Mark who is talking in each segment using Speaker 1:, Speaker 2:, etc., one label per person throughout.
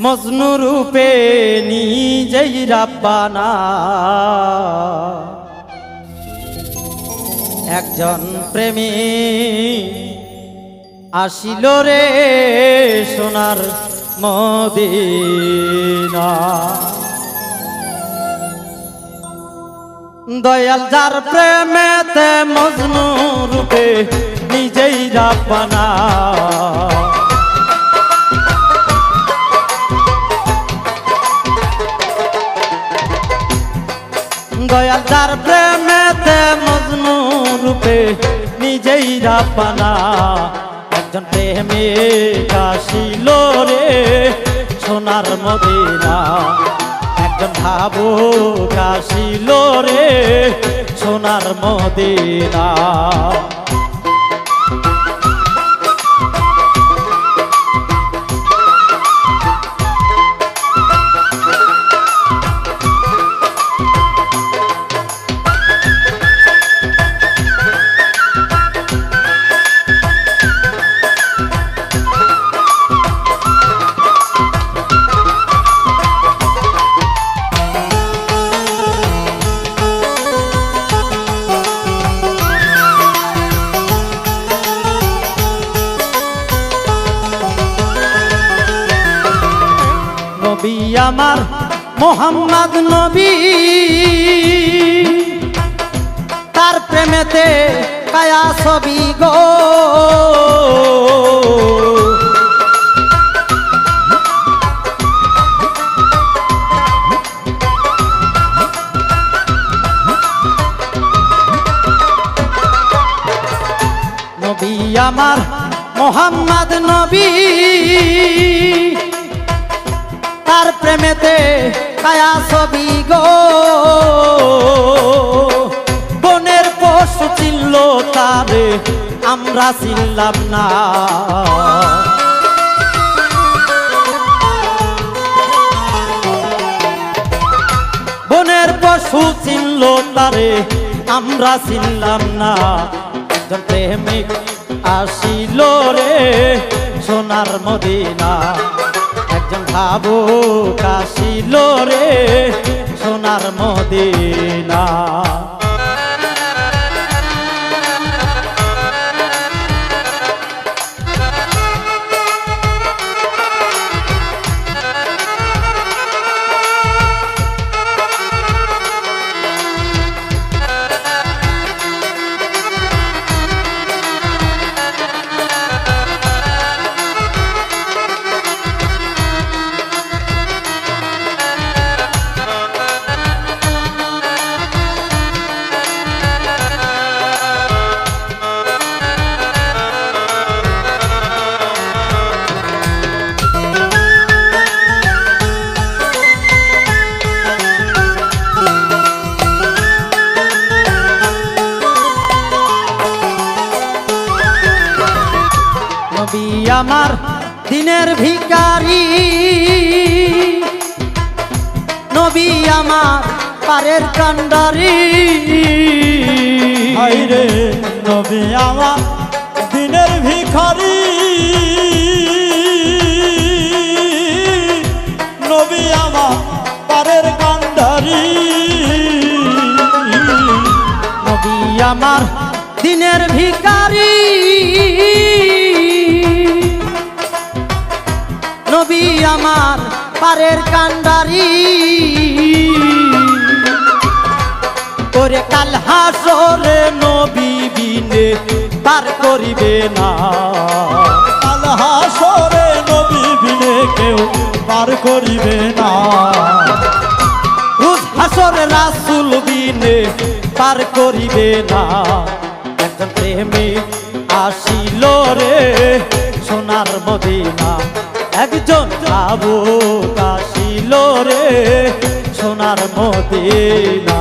Speaker 1: মজনু রূপে নিজেই রাব্বানা। একজন প্রেমী আসিল রে সোনার মদিনা। দয়াল যার প্রেমেতে মজনু রূপে নিজেই রাব্বানা। রাব্বানা একজন প্রেমে আসিল রে সোনার মদিনা। একজন ভাবুক আসিল রে সোনার মদিনা। আমার মোহাম্মদ নবী। তার প্রেমেতে কায়া ছবি গো। নবী আমার মোহাম্মদ নবী। তার প্রেমেতে কায়া ছবি গো। বনের পশু চিনল তারে, আমরা চিনলাম না। বনের পশু চিনল তারে, আমরা চিনলাম না। একজন প্রেমিক আসিল রে সোনার মদিনা। একজন কাশিল রে সোনার মদিনা। নবী আমার দিনের ভিকারি নবী আমার পারের কান্ডারি
Speaker 2: হাইরে নবী আমার দিনের ভিখারি। নবী আমার পারের কান্ডারি
Speaker 1: নবী আমার দিনের ভিকারি আমার পারের কান্ডারি। করে কাল হাসরে নবী বিনে পার করিবে না।
Speaker 2: আল্লাহ সরে নবী বিনে কেউ পার করিবে না।
Speaker 1: হাসরে রাসুল বিনে পার করিবে না। একজন প্রেমিক আসিল রে সোনার মদিনা। একজন আবু কাশিল রে সোনার মদিনা।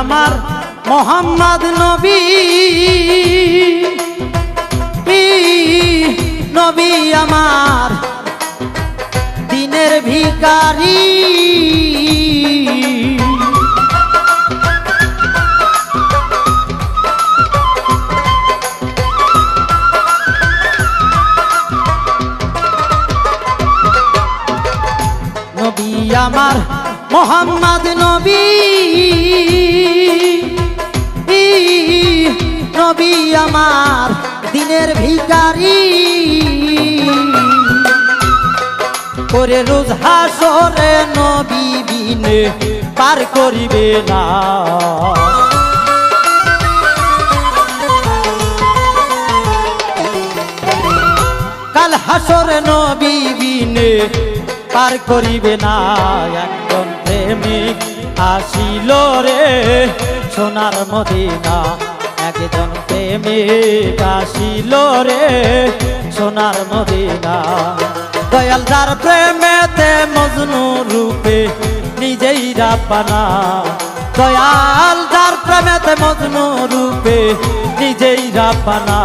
Speaker 1: আমার মোহাম্মদ নবী। নবী আমার দিনের ভিকারি নবী আমার মোহাম্মদ নবী। নবী আমার দিনের ভিকারি করে রোজ হাসরে নবী বিনে পার করিবে না। কাল হাসরে নবী বিনে পার করিবে না। একজন প্রেমিক আসিল রে সোনার মদিনা। একজন প্রেমিক আসিল রে সোনার মদিনা। দয়াল যার প্রেমেতে মজনু রূপে নিজেই রাপানা। দয়াল যার প্রেমেতে মজনু রূপে নিজেই রাপানা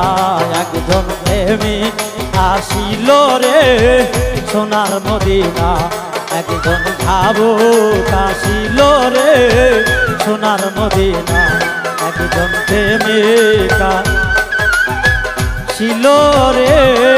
Speaker 1: একজন প্রেমিক আসিল রে। সোনার মদিনা একজন ভাবো আসিল রে। সোনার মদিনা একজন প্রেমিকা ছিল রে।